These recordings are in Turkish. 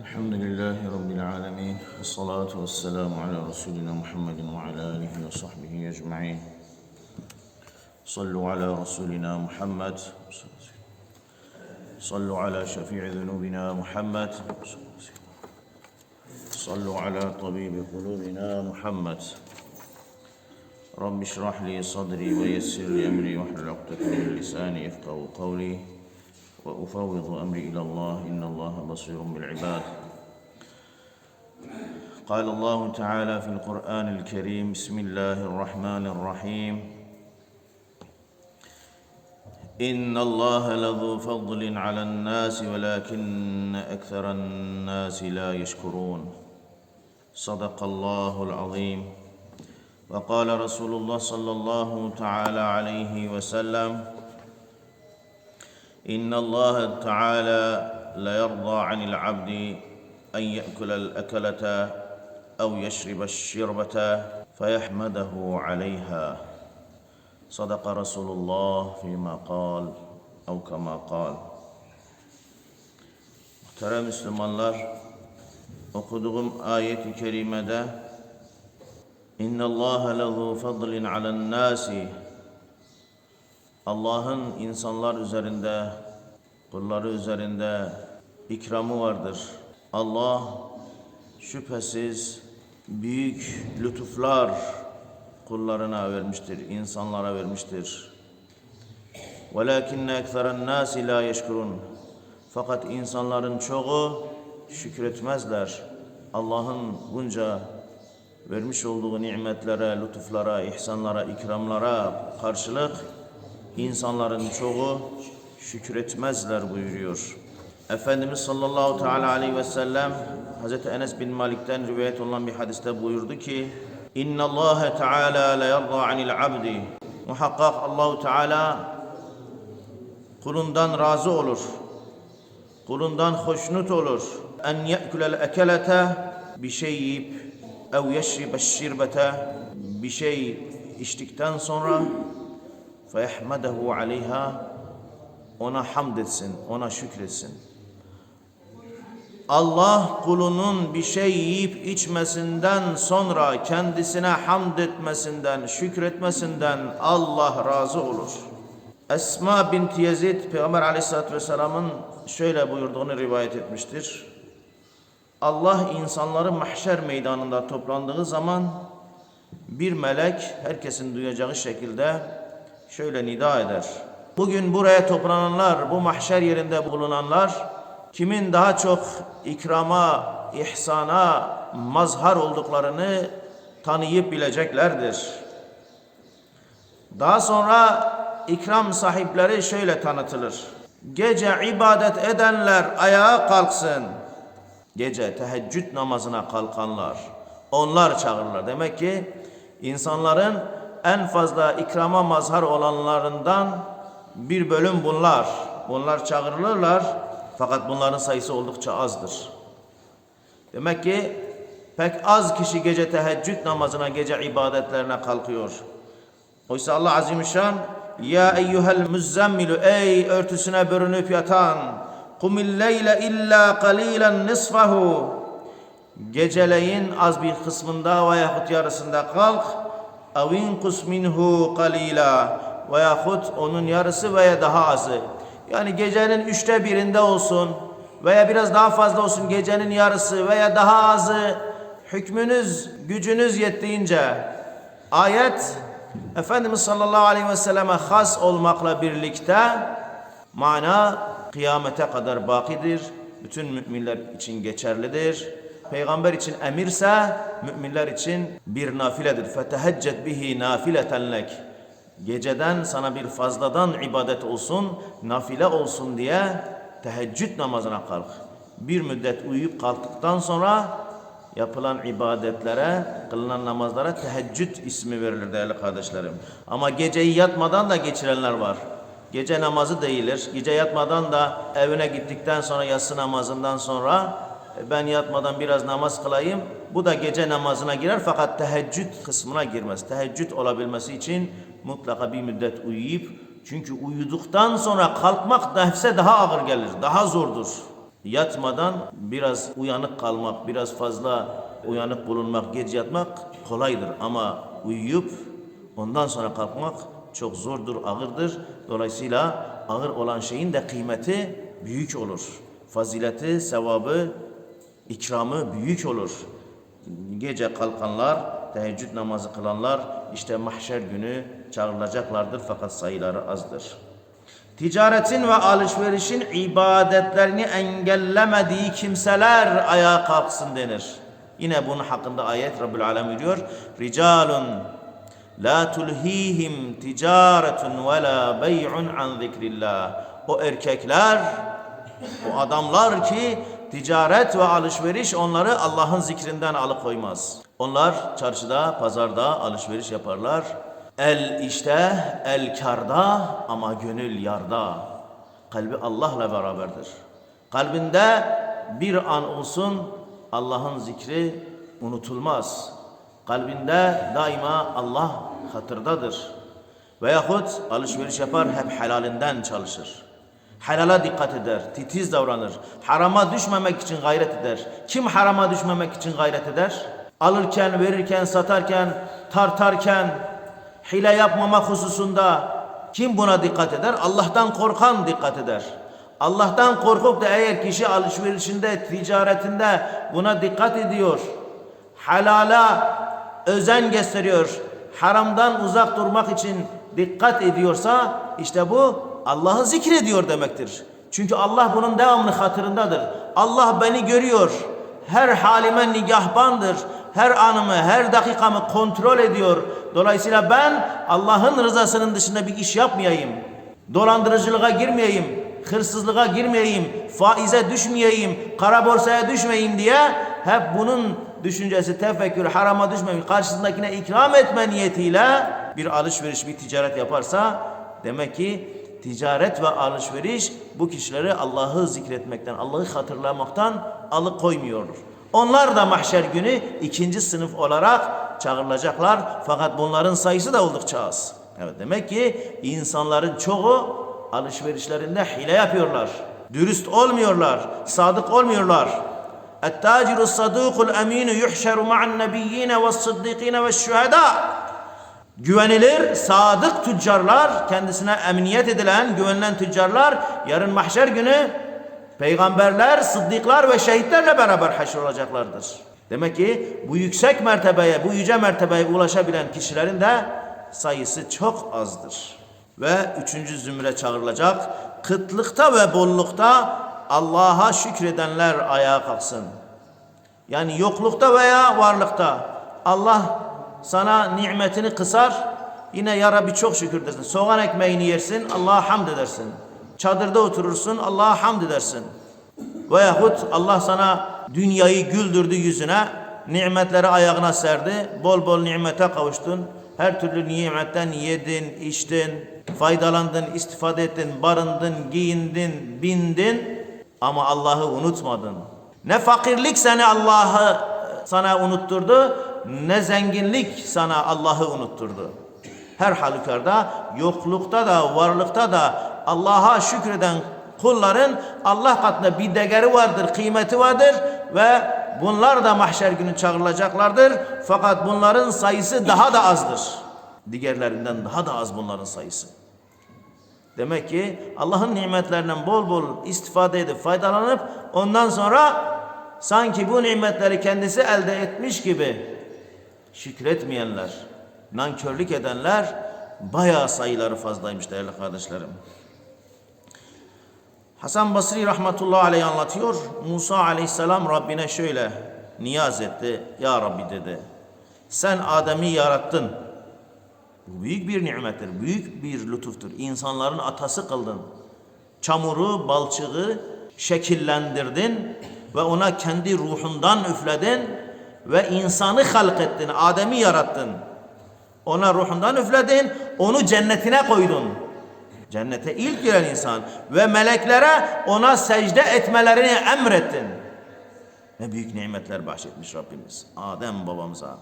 الحمد لله رب العالمين والصلاة والسلام على رسولنا محمد وعلى آله وصحبه أجمعين. صلوا على رسولنا محمد. صلوا على شفيع ذنوبنا محمد. صلوا على طبيب قلوبنا محمد. رب اشرح لي صدري ويسر لي أمري واحلل عقدة من لساني يفقهوا قولي. وأفوض أمري إلى الله إن الله بصير بالعباد. قال الله تعالى في القرآن الكريم بسم الله الرحمن الرحيم. إن الله لذو فضل على الناس ولكن أكثر الناس لا يشكرون. صدق الله العظيم. وقال رسول الله صلى الله تعالى عليه وسلم إن الله تعالى ليرضى عن العبد أن يأكل الأكلة أو يشرب الشربة فيحمده عليها. صدق رسول الله فيما قال أو كما قال. Muhterem Müslümanlar, okuduğum ayet-i kerimede اِنَّ اللّٰهَ له فَضْلٍ عَلَى النَّاسِ Allah'ın insanlar üzerinde, kulları üzerinde ikramı vardır. Allah şüphesiz büyük lütuflar kullarına vermiştir, insanlara vermiştir. وَلَكِنَّ اَكْثَرَ النَّاسِ لَا يَشْكُرُونَ Fakat insanların çoğu şükretmezler. Allah'ın bunca vermiş olduğu nimetlere, lütuflara, ihsanlara, ikramlara karşılık insanların çoğu şükretmezler buyuruyor. Efendimiz sallallahu teala aleyhi ve sellem Hazreti Enes bin Malik'ten rivayet olan bir hadiste buyurdu ki İnna Allah Teala la yarda anil abdi Muhakkak Allahu Teala kulundan razı olur. Kulundan hoşnut olur. En ye'kulel ekelete bir şey yiyip ev yeşribe şirbete bir şey içtikten sonra feyahmedehu aleyha ona hamd etsin, ona şükretsin. Allah kulunun bir şey yiyip içmesinden sonra kendisine hamd etmesinden, şükretmesinden Allah razı olur. Esma bint Yezid Peygamber aleyhissalatü vesselamın şöyle buyurduğunu rivayet etmiştir. Allah insanları mahşer meydanında toplandığı zaman bir melek herkesin duyacağı şekilde şöyle nida eder. Bugün buraya toplananlar, bu mahşer yerinde bulunanlar kimin daha çok ikrama, ihsana mazhar olduklarını tanıyıp bileceklerdir. Daha sonra ikram sahipleri şöyle tanıtılır. Gece ibadet edenler ayağa kalksın. Gece teheccüd namazına kalkanlar. Onlar çağırırlar. Demek ki insanların en fazla ikrama mazhar olanlarından bir bölüm bunlar. Bunlar çağrılırlar fakat bunların sayısı oldukça azdır. Demek ki pek az kişi gece teheccüd namazına, gece ibadetlerine kalkıyor. Oysa Allah Azimüşşan Ya eyyuhel müzzemmilu ey örtüsüne bürünüp yatan kumil leyle illa qalilan nisfahu geceleyin az bir kısmında veyahut yarısında kalk evin minhu qalila veyahut onun yarısı veya daha azı. Yani gecenin üçte birinde olsun veya biraz daha fazla olsun gecenin yarısı veya daha azı hükmünüz, gücünüz yettiğince ayet Efendimiz sallallahu aleyhi ve selleme has olmakla birlikte mana kıyamete kadar bakidir. Bütün müminler için geçerlidir. Peygamber için emirse müminler için bir nafiledir. Feteheccet bihi nafileten lek. Geceden sana bir fazladan ibadet olsun, nafile olsun diye teheccüd namazına kalk. Bir müddet uyuyup kalktıktan sonra yapılan ibadetlere, kılınan namazlara teheccüd ismi verilir değerli kardeşlerim. Ama geceyi yatmadan da geçirenler var. Gece namazı değildir. Gece yatmadan da evine gittikten sonra yatsı namazından sonra ben yatmadan biraz namaz kılayım. Bu da gece namazına girer fakat teheccüd kısmına girmez. Teheccüd olabilmesi için mutlaka bir müddet uyuyup çünkü uyuduktan sonra kalkmak nefse daha ağır gelir, daha zordur. Yatmadan biraz uyanık kalmak, biraz fazla uyanık bulunmak, gece yatmak kolaydır. Ama uyuyup ondan sonra kalkmak çok zordur, ağırdır. Dolayısıyla ağır olan şeyin de kıymeti büyük olur. Fazileti, sevabı, ikramı büyük olur. Gece kalkanlar, teheccüd namazı kılanlar işte mahşer günü çağrılacaklardır fakat sayıları azdır. Ticaretin ve alışverişin ibadetlerini engellemediği kimseler ayağa kalksın denir. Yine bunun hakkında ayet Rabbül Alem diyor. Ricalun la tulhihim ticaretun ve la bey'un an zikrillah. O erkekler, o adamlar ki ticaret ve alışveriş onları Allah'ın zikrinden alıkoymaz. Onlar çarşıda, pazarda alışveriş yaparlar. El işte, el karda ama gönül yarda. Kalbi Allah'la beraberdir. Kalbinde bir an olsun Allah'ın zikri unutulmaz. Kalbinde daima Allah hatırdadır. Veyahut alışveriş yapar hep helalinden çalışır. Helala dikkat eder, titiz davranır. Harama düşmemek için gayret eder. Kim harama düşmemek için gayret eder? Alırken, verirken, satarken, tartarken, hile yapmamak hususunda kim buna dikkat eder? Allah'tan korkan dikkat eder. Allah'tan korkup da eğer kişi alışverişinde, ticaretinde buna dikkat ediyor, halala özen gösteriyor, haramdan uzak durmak için dikkat ediyorsa işte bu Allah'ı zikrediyor demektir. Çünkü Allah bunun devamlı hatırındadır. Allah beni görüyor. Her halime nigahbandır. Her anımı, her dakikamı kontrol ediyor. Dolayısıyla ben Allah'ın rızasının dışında bir iş yapmayayım. Dolandırıcılığa girmeyeyim. Hırsızlığa girmeyeyim. Faize düşmeyeyim. Kara borsaya düşmeyeyim diye hep bunun düşüncesi, tefekkür, harama düşmemek, karşısındakine ikram etme niyetiyle bir alışveriş, bir ticaret yaparsa demek ki ticaret ve alışveriş bu kişileri Allah'ı zikretmekten, Allah'ı hatırlamaktan alıkoymuyordur. Onlar da mahşer günü ikinci sınıf olarak çağrılacaklar. Fakat bunların sayısı da oldukça az. Evet demek ki insanların çoğu alışverişlerinde hile yapıyorlar. Dürüst olmuyorlar, sadık olmuyorlar. التاجر الصدوق الأمين يحشر مع النبيين والصديقين والشهداء Güvenilir, sadık tüccarlar, kendisine emniyet edilen, güvenilen tüccarlar yarın mahşer günü peygamberler, sıddıklar ve şehitlerle beraber haşr olacaklardır. Demek ki bu yüksek mertebeye, bu yüce mertebeye ulaşabilen kişilerin de sayısı çok azdır. Ve üçüncü zümre çağrılacak. Kıtlıkta ve bollukta Allah'a şükredenler ayağa kalksın. Yani yoklukta veya varlıkta Allah sana nimetini kısar. Yine ya Rabbi çok şükür dersin. Soğan ekmeğini yersin. Allah'a hamd edersin. Çadırda oturursun. Allah'a hamd edersin. Veyahut Allah sana dünyayı güldürdü yüzüne. Nimetleri ayağına serdi. Bol bol nimete kavuştun. Her türlü nimetten yedin, içtin, faydalandın, istifade ettin, barındın, giyindin, bindin. Ama Allah'ı unutmadın. Ne fakirlik seni Allah'ı sana unutturdu, ne zenginlik sana Allah'ı unutturdu. Her halükarda yoklukta da varlıkta da Allah'a şükreden kulların Allah katında bir değeri vardır, kıymeti vardır ve bunlar da mahşer günü çağrılacaklardır. Fakat bunların sayısı daha da azdır. Diğerlerinden daha da az bunların sayısı. Demek ki Allah'ın nimetlerinden bol bol istifade edip faydalanıp ondan sonra sanki bu nimetleri kendisi elde etmiş gibi şükretmeyenler, nankörlük edenler bayağı sayıları fazlaymış değerli kardeşlerim. Hasan Basri rahmetullahi aleyh anlatıyor. Musa aleyhisselam Rabbine şöyle niyaz etti. Ya Rabbi dedi. Sen Adem'i yarattın. Bu büyük bir nimettir, büyük bir lütuftur. İnsanların atası kıldın. Çamuru, balçığı şekillendirdin ve ona kendi ruhundan üfledin ve insanı halk ettin, Adem'i yarattın. Ona ruhundan üfledin, onu cennetine koydun. Cennete ilk giren insan ve meleklere ona secde etmelerini emrettin. Ne büyük nimetler bahşetmiş Rabbimiz Adem babamıza.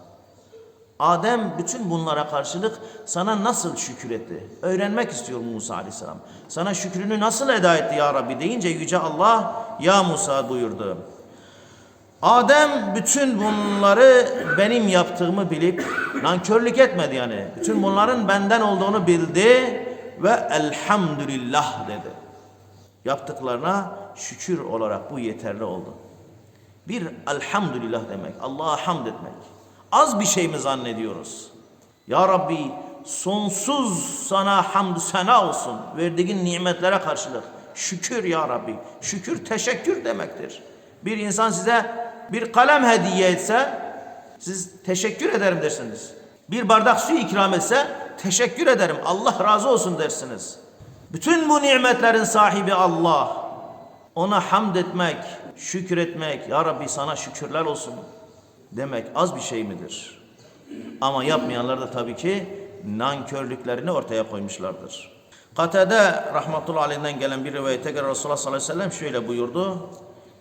Adem bütün bunlara karşılık sana nasıl şükür etti? Öğrenmek istiyor Musa aleyhisselam. Sana şükrünü nasıl eda etti ya Rabbi deyince Yüce Allah ya Musa buyurdu. Adem bütün bunları benim yaptığımı bilip nankörlük etmedi yani. Bütün bunların benden olduğunu bildi ve elhamdülillah dedi. Yaptıklarına şükür olarak bu yeterli oldu. Bir elhamdülillah demek, Allah'a hamd etmek. Az bir şey mi zannediyoruz? Ya Rabbi sonsuz sana hamdü sena olsun. Verdiğin nimetlere karşılık. Şükür ya Rabbi. Şükür teşekkür demektir. Bir insan size bir kalem hediye etse siz teşekkür ederim dersiniz. Bir bardak su ikram etse teşekkür ederim. Allah razı olsun dersiniz. Bütün bu nimetlerin sahibi Allah. Ona hamd etmek, şükretmek, Ya Rabbi sana şükürler olsun demek az bir şey midir? Ama yapmayanlar da tabii ki nankörlüklerini ortaya koymuşlardır. Katede rahmetullahi aleyhinden gelen bir rivayete göre Resulullah sallallahu aleyhi ve sellem şöyle buyurdu.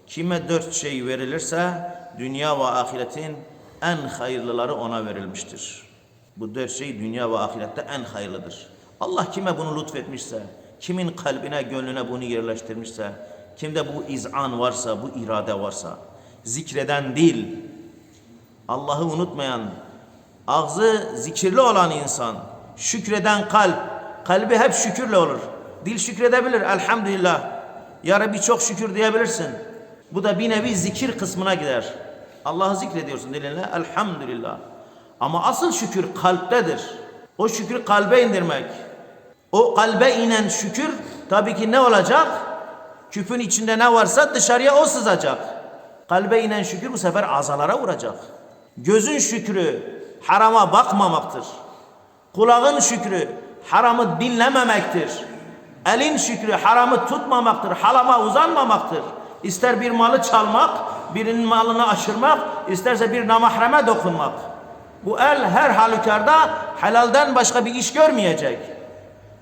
Kime dört şey verilirse dünya ve ahiretin en hayırlıları ona verilmiştir. Bu dört şey dünya ve ahirette en hayırlıdır. Allah kime bunu lütfetmişse, kimin kalbine, gönlüne bunu yerleştirmişse, kimde bu izan varsa, bu irade varsa, zikreden değil, Allah'ı unutmayan, ağzı zikirli olan insan, şükreden kalp, kalbi hep şükürle olur. Dil şükredebilir, elhamdülillah. Ya Rabbi çok şükür diyebilirsin. Bu da bir nevi zikir kısmına gider. Allah'ı zikrediyorsun dilinle, elhamdülillah. Ama asıl şükür kalptedir. O şükür kalbe indirmek. O kalbe inen şükür tabii ki ne olacak? Küpün içinde ne varsa dışarıya o sızacak. Kalbe inen şükür bu sefer azalara vuracak. Gözün şükrü harama bakmamaktır. Kulağın şükrü haramı dinlememektir. Elin şükrü haramı tutmamaktır, halama uzanmamaktır. İster bir malı çalmak, birinin malını aşırmak, isterse bir namahreme dokunmak. Bu el her halükarda helalden başka bir iş görmeyecek.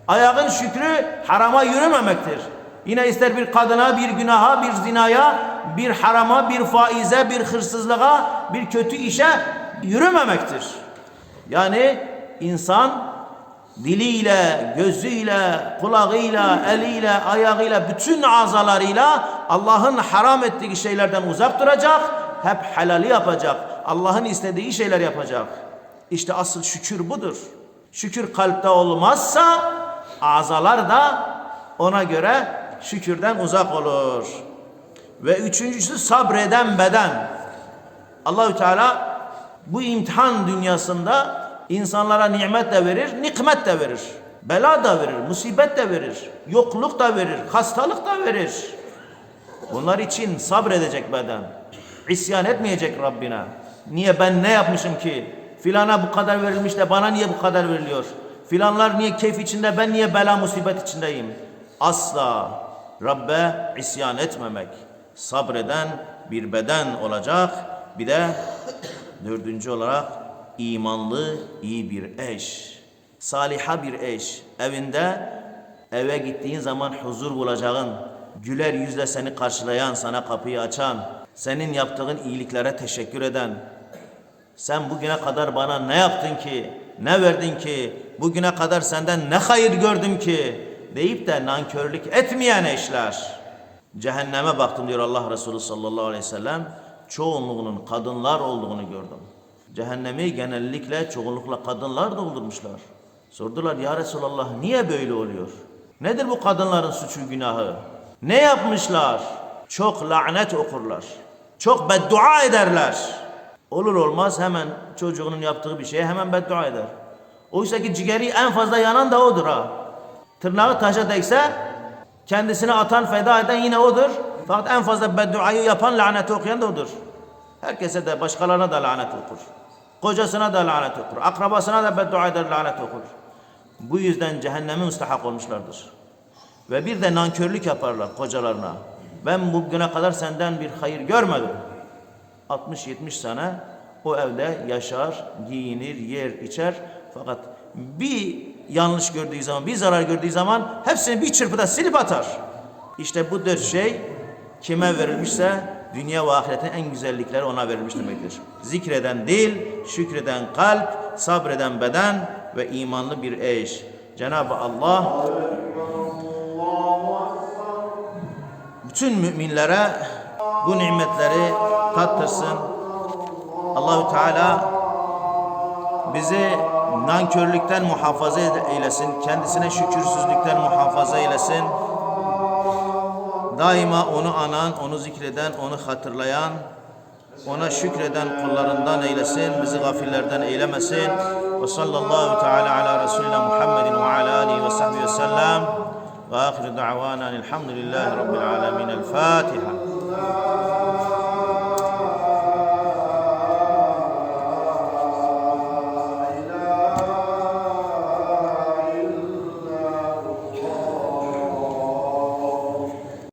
Ayağın şükrü harama yürümemektir. Yine ister bir kadına, bir günaha, bir zinaya, bir harama, bir faize, bir hırsızlığa, bir kötü işe yürümemektir. Yani insan diliyle, gözüyle, kulağıyla, eliyle, ayağıyla, bütün azalarıyla Allah'ın haram ettiği şeylerden uzak duracak, hep helali yapacak, Allah'ın istediği şeyler yapacak. İşte asıl şükür budur. Şükür kalpte olmazsa azalar da ona göre şükürden uzak olur. Ve üçüncüsü sabreden beden. Allahü Teala bu imtihan dünyasında insanlara nimet de verir, nikmet de verir. Bela da verir, musibet de verir, yokluk da verir, hastalık da verir. Bunlar için sabredecek beden. İsyan etmeyecek Rabbine. Niye ben ne yapmışım ki? Filana bu kadar verilmiş de bana niye bu kadar veriliyor? Filanlar niye keyif içinde ben niye bela musibet içindeyim? Asla Rabbe isyan etmemek. Sabreden bir beden olacak. Bir de dördüncü olarak imanlı iyi bir eş. Saliha bir eş. Evinde eve gittiğin zaman huzur bulacağın, güler yüzle seni karşılayan, sana kapıyı açan, senin yaptığın iyiliklere teşekkür eden, sen bugüne kadar bana ne yaptın ki, ne verdin ki, bugüne kadar senden ne hayır gördüm ki deyip de nankörlük etmeyen eşler. Cehenneme baktım diyor Allah Resulü sallallahu aleyhi ve sellem. Çoğunluğunun kadınlar olduğunu gördüm. Cehennemi genellikle çoğunlukla kadınlar doldurmuşlar. Sordular ya Resulallah niye böyle oluyor? Nedir bu kadınların suçu günahı? Ne yapmışlar? Çok lanet okurlar. Çok beddua ederler. Olur olmaz hemen çocuğunun yaptığı bir şeye hemen beddua eder. Oysa ki ciğeri en fazla yanan da odur ha. Tırnağı taşa değse kendisini atan feda eden yine odur. Fakat en fazla bedduayı yapan laneti okuyan da odur. Herkese de başkalarına da lanet okur. Kocasına da lanet okur. Akrabasına da beddua eder lanet okur. Bu yüzden cehenneme müstahak olmuşlardır. Ve bir de nankörlük yaparlar kocalarına. Ben bugüne kadar senden bir hayır görmedim. 60-70 sene o evde yaşar, giyinir, yer, içer. Fakat bir yanlış gördüğü zaman, bir zarar gördüğü zaman hepsini bir çırpıda silip atar. İşte bu dört şey kime verilmişse dünya ve ahiretin en güzellikleri ona verilmiş demektir. Zikreden dil, şükreden kalp, sabreden beden ve imanlı bir eş. Cenab-ı Allah bütün müminlere bu nimetleri tattırsın. Allahu Teala bizi nankörlükten muhafaza eylesin. Kendisine şükürsüzlükten muhafaza eylesin. Daima onu anan, onu zikreden, onu hatırlayan, ona şükreden kullarından eylesin. Bizi gafillerden eylemesin. Ve sallallahu teala ala Resulina Muhammedin ve ala alihi ve sahbihi ve sellem. Ve ahiru da'vana elhamdülillahi rabbil alemin. El Fatiha.